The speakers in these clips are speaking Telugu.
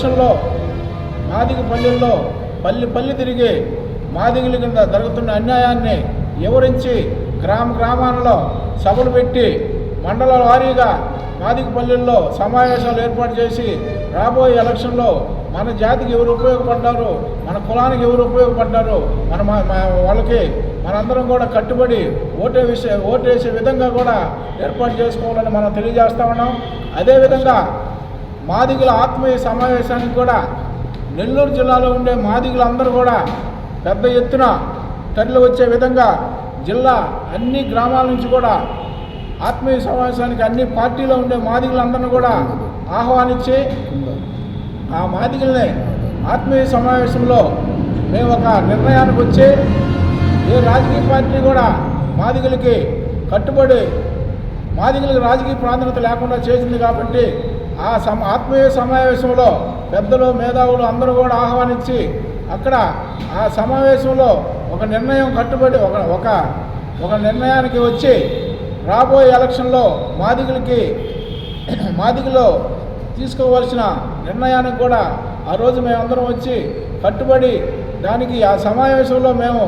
ఎలక్షన్లో మాదిగ పల్లెల్లో పల్లి పల్లి తిరిగి మాదిగల కింద జరుగుతున్న అన్యాయాన్ని వివరించి గ్రామ గ్రామాల్లో సభలు పెట్టి మండల వారీగా మాదిగ పల్లెల్లో సమావేశాలు ఏర్పాటు చేసి రాబోయే ఎలక్షన్లో మన జాతికి ఎవరు ఉపయోగపడ్డారు మన కులానికి ఎవరు ఉపయోగపడ్డారు మన వాళ్ళకి మనందరం కూడా కట్టుబడి ఓటే విషయ ఓటేసే విధంగా కూడా ఏర్పాటు చేసుకోవాలని మనం తెలియజేస్తా ఉన్నాం. అదేవిధంగా మాదిగుల ఆత్మీయ సమావేశానికి కూడా నెల్లూరు జిల్లాలో ఉండే మాదిగలందరూ కూడా పెద్ద ఎత్తున తరలి వచ్చే విధంగా జిల్లా అన్ని గ్రామాల నుంచి కూడా ఆత్మీయ సమావేశానికి అన్ని పార్టీలో ఉండే మాదిగులందరినీ కూడా ఆహ్వానించి ఆ మాదిగుల్ని ఆత్మీయ సమావేశంలో మేము ఒక నిర్ణయానికి వచ్చి ఏ రాజకీయ పార్టీ కూడా మాదిగులకి కట్టుబడి మాదిగులకు రాజకీయ ప్రాధాన్యత లేకుండా చేసింది కాబట్టి ఆ సమ ఆత్మీయ సమావేశంలో పెద్దలు మేధావులు అందరూ కూడా ఆహ్వానించి అక్కడ ఆ సమావేశంలో ఒక నిర్ణయం కట్టుబడి ఒక ఒక ఒక నిర్ణయానికి వచ్చి రాబోయే ఎలక్షన్లో మాదిగులకి మాదిగులో తీసుకోవాల్సిన నిర్ణయానికి కూడా ఆ రోజు మేమందరం వచ్చి కట్టుబడి దానికి ఆ సమావేశంలో మేము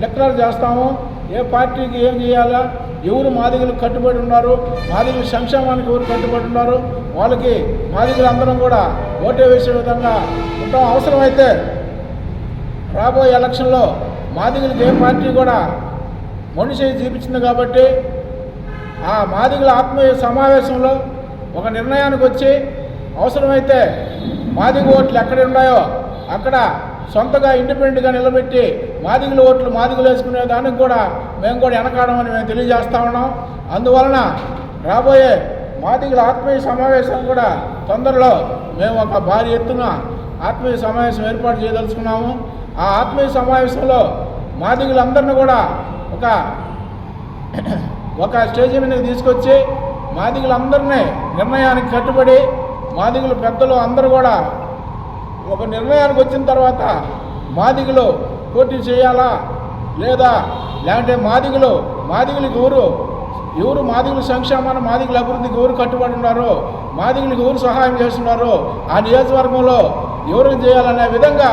డిక్లేర్ చేస్తాము. ఏ పార్టీకి ఏం చేయాలా? ఎవరు మాదిగలు కట్టుబడి ఉన్నారు మాదిగల సంక్షేమానికి ఎవరు కట్టుబడి ఉన్నారు వాళ్ళకి మాదిగలు అందరం కూడా ఓటే వేసే విధంగా ఉండటం అవసరమైతే రాబోయే ఎలక్షన్లో మాదిగలకు ఏ పార్టీ కూడా మనిషి చూపించింది కాబట్టి ఆ మాదిగల ఆత్మీయ సమావేశంలో ఒక నిర్ణయానికి వచ్చి అవసరమైతే మాదిగ ఓట్లు ఎక్కడ ఉన్నాయో అక్కడ సొంతగా ఇండిపెండెంట్గా నిలబెట్టి మాదిగుల ఓట్లు మాదిగులు వేసుకునే దానికి కూడా మేము కూడా వెనకాడమని మేము తెలియజేస్తా ఉన్నాం. అందువలన రాబోయే మాదిగుల ఆత్మీయ సమావేశం కూడా తొందరలో మేము ఒక భారీ ఎత్తున ఆత్మీయ సమావేశం ఏర్పాటు చేయదలుచుకున్నాము. ఆ ఆత్మీయ సమావేశంలో మాదిగులందరినీ కూడా ఒక ఒక స్టేజ్ మీదకి తీసుకొచ్చి మాదిగులందరినీ నిర్ణయానికి కట్టుబడి మాదిగులు పెద్దలు అందరూ కూడా ఒక నిర్ణయానికి వచ్చిన తర్వాత మాదిగలు పోటీ చేయాలా? లేదా లేదంటే మాదిగలు మాదిగలకు ఎవరు ఎవరు మాదిగుల సంక్షేమాన్ని మాదిగుల అభివృద్ధికి ఎవరు కట్టుబడి ఉన్నారో మాదిగలకు ఎవరు సహాయం చేస్తున్నారో ఆ నియోజకవర్గంలో ఎవరు చేయాలనే విధంగా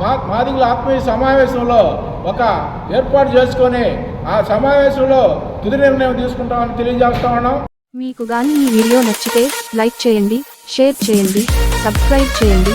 మా మాదిగుల ఆత్మీయ సమావేశంలో ఒక ఏర్పాటు చేసుకొని ఆ సమావేశంలో తుది నిర్ణయం తీసుకుంటామని తెలియజేస్తా ఉన్నాం. మీకు కానీ ఈ వీడియో నచ్చితే లైక్ చేయండి షేర్ చేయండి సబ్స్క్రైబ్ చేయండి.